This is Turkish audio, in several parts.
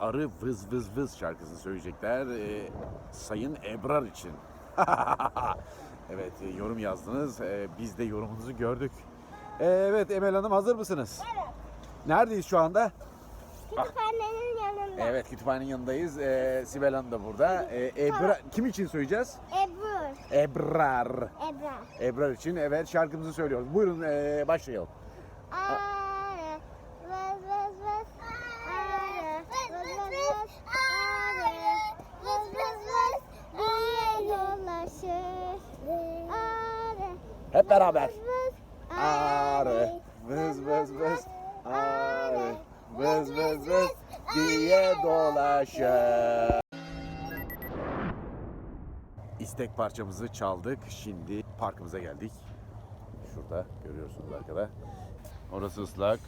Arı Vız Vız Vız şarkısını söyleyecekler. Ee, Sayın Ebrar için. evet e, yorum yazdınız. Ee, biz de yorumunuzu gördük. Ee, evet Emel Hanım hazır mısınız? Evet. Neredeyiz şu anda? Kütüphanenin yanında. Evet kütüphanenin yanındayız. Ee, Sibel Hanım da burada. Ee, Ebrar, kim için söyleyeceğiz? Ebru. Ebrar. Ebra. Ebrar için evet şarkımızı söylüyoruz. Buyurun ee, başlayalım. Arı. Hep beraber. Arı vız vız vız arı vız vız vız diye dolaşır. İstek parçamızı çaldık. Şimdi parkımıza geldik. Şurada görüyorsunuz arkada. Orası ıslak.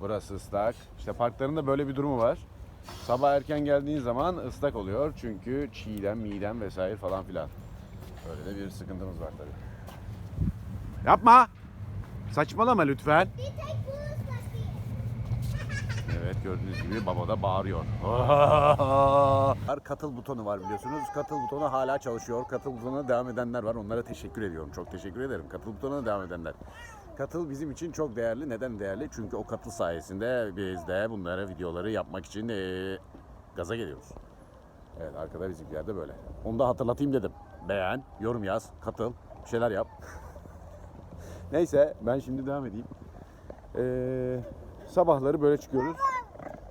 Burası ıslak. İşte parkların da böyle bir durumu var. Sabah erken geldiğin zaman ıslak oluyor. Çünkü çiğdem, midem vesaire falan filan. Böyle de bir sıkıntımız var tabii. Yapma! Saçmalama lütfen. Bir tek. Evet gördüğünüz gibi baba da bağırıyor. Katıl butonu var biliyorsunuz. Katıl butonu hala çalışıyor. Katıl butonuna devam edenler var. Onlara teşekkür ediyorum. Çok teşekkür ederim. Katıl butonuna devam edenler. Katıl bizim için çok değerli. Neden değerli? Çünkü o katıl sayesinde biz de bunları videoları yapmak için eee, gaza geliyoruz. Evet arkada bizimkiler de böyle. Onu da hatırlatayım dedim. Beğen, yorum yaz, katıl, bir şeyler yap. Neyse ben şimdi devam edeyim. Ee, sabahları böyle çıkıyoruz.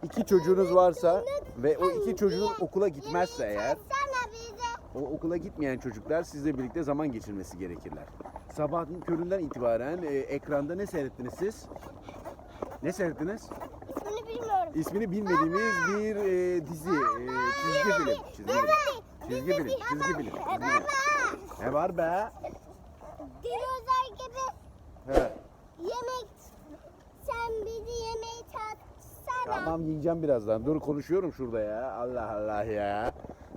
İki çocuğunuz varsa ve o iki çocuğun okula gitmezse eğer o okula gitmeyen çocuklar sizle birlikte zaman geçirmesi gerekirler. Sabahın köründen itibaren e, ekranda ne seyrettiniz siz? Ne seyrettiniz? İsmini bilmiyorum. İsmini bilmediğimiz bir e, dizi, e. Çizgi film. Çizgi film, çizgi film. çizgi film. Ne var be? Tamam yiyeceğim birazdan. Dur konuşuyorum şurada ya. Allah Allah ya.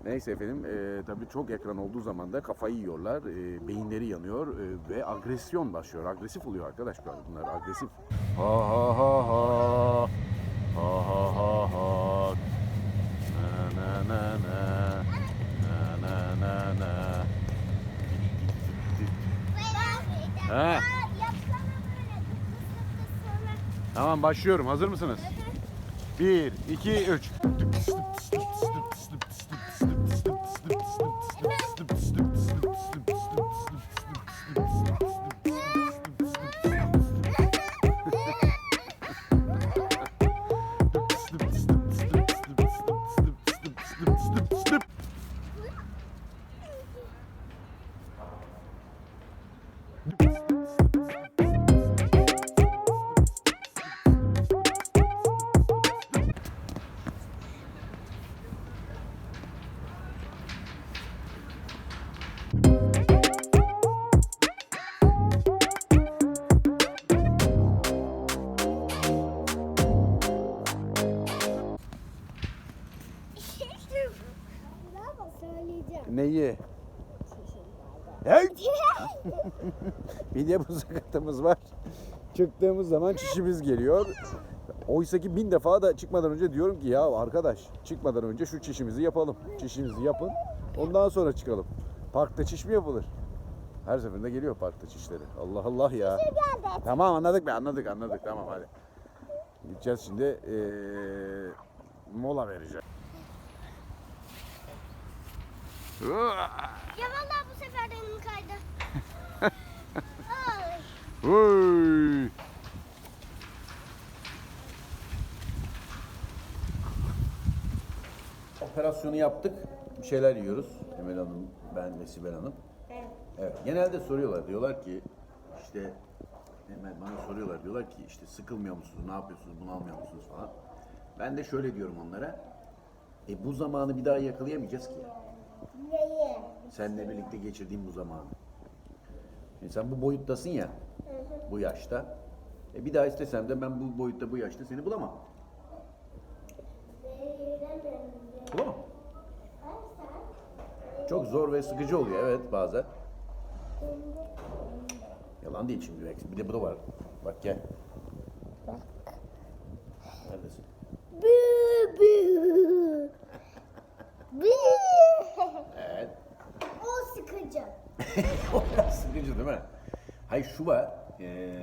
Neyse efendim e, tabii çok ekran olduğu zaman da kafayı yiyorlar. E, beyinleri yanıyor e, ve agresyon başlıyor. Agresif oluyor arkadaşlar bunlar agresif. Ha ha ha ha. Ha ha ha ha. Na na na na. Na na na na. Ha. Tamam başlıyorum. Hazır mısınız? 1, 2, 3. Bravo Hey! bir de bu sakatımız var. Çıktığımız zaman çişimiz geliyor. Oysa ki bin defa da çıkmadan önce diyorum ki ya arkadaş çıkmadan önce şu çişimizi yapalım. Çişimizi yapın. Ondan sonra çıkalım. Parkta çiş mi yapılır? Her seferinde geliyor parkta çişleri. Allah Allah ya. Geldi. Tamam anladık be anladık anladık tamam hadi. Gideceğiz şimdi eee, mola vereceğiz. Ya vallahi bu sefer de elim kaydı. Ay. Hey! Operasyonu yaptık. Bir şeyler yiyoruz. Emel Hanım, ben ve Sibel Hanım. Evet. Genelde soruyorlar. Diyorlar ki işte Emel bana soruyorlar. Diyorlar ki işte sıkılmıyor musunuz? Ne yapıyorsunuz? Bunu almıyor musunuz falan. Ben de şöyle diyorum onlara. E bu zamanı bir daha yakalayamayacağız ki. Neyi? Seninle birlikte geçirdiğim bu zamanı. Şimdi sen bu boyuttasın ya, bu yaşta. E bir daha istesem de ben bu boyutta, bu yaşta seni bulamam. Bulamam. Çok zor ve sıkıcı oluyor evet bazen. Yalan değil şimdi. Bir de bu da var. Bak gel. değil mi? Hayır şu var. ee,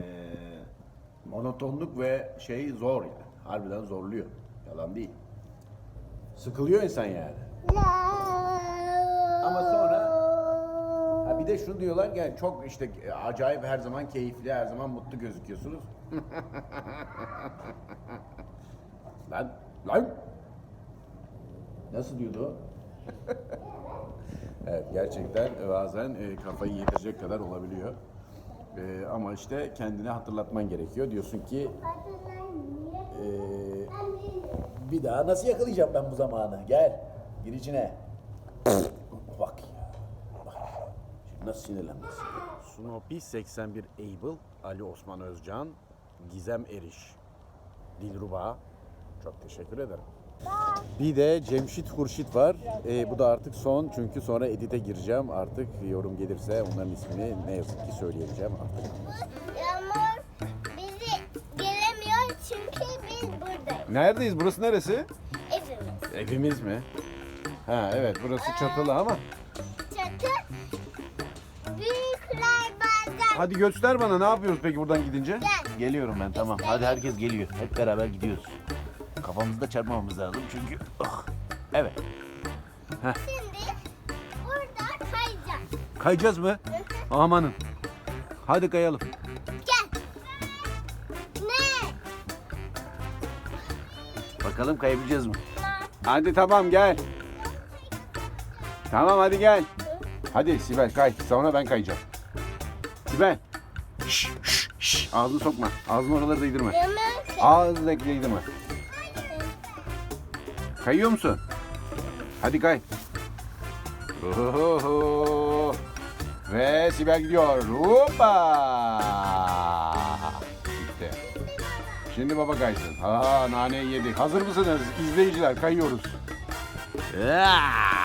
monotonluk ve şey zor yani. Harbiden zorluyor. Yalan değil. Sıkılıyor insan yani. Ama sonra Ha bir de şunu diyorlar yani çok işte acayip her zaman keyifli, her zaman mutlu gözüküyorsunuz. lan, lan. Nasıl diyordu o? Evet gerçekten bazen e, kafayı yedirecek kadar olabiliyor. E, ama işte kendine hatırlatman gerekiyor. Diyorsun ki e, bir daha nasıl yakalayacağım ben bu zamanı? Gel, gir içine. Bak ya. Bak. Şimdi nasıl sinirlenmesin? Snoopy 81 Able, Ali Osman Özcan, Gizem Eriş, Dilruba. Çok teşekkür ederim. Bir de Cemşit Hurşit var. Ee, bu da artık son çünkü sonra edite gireceğim. Artık yorum gelirse onların ismini ne yazık ki söyleyeceğim artık. Yağmur bizi gelemiyor çünkü biz buradayız. Neredeyiz? Burası neresi? Evimiz. Evimiz mi? Ha evet burası çatılı ama. Çatı. Büyükler bazen. Hadi göster bana ne yapıyoruz peki buradan gidince? Gel. Geliyorum ben tamam. Hadi herkes geliyor. Hep beraber gidiyoruz. Kafamızda çarpmamamız lazım çünkü. Ah. Evet. Şimdi burada kayacağız. Kayacağız mı? Amanın. Hadi kayalım. Gel. Ne? Bakalım kayabileceğiz mi? Hadi tamam gel. Tamam hadi gel. Hadi Sibel kay. Sonra ben kayacağım. Sibel. Şş, şş, şş. Ağzını sokma. Ağzını oraları değdirme. Ağzını değdirme. Kayıyor musun? Hadi kay. Ohoho. Ve Sibel gidiyor. Hoppa. Gitti. Şimdi baba kaysın. Ha naneyi yedik. Hazır mısınız? İzleyiciler kayıyoruz. Ah!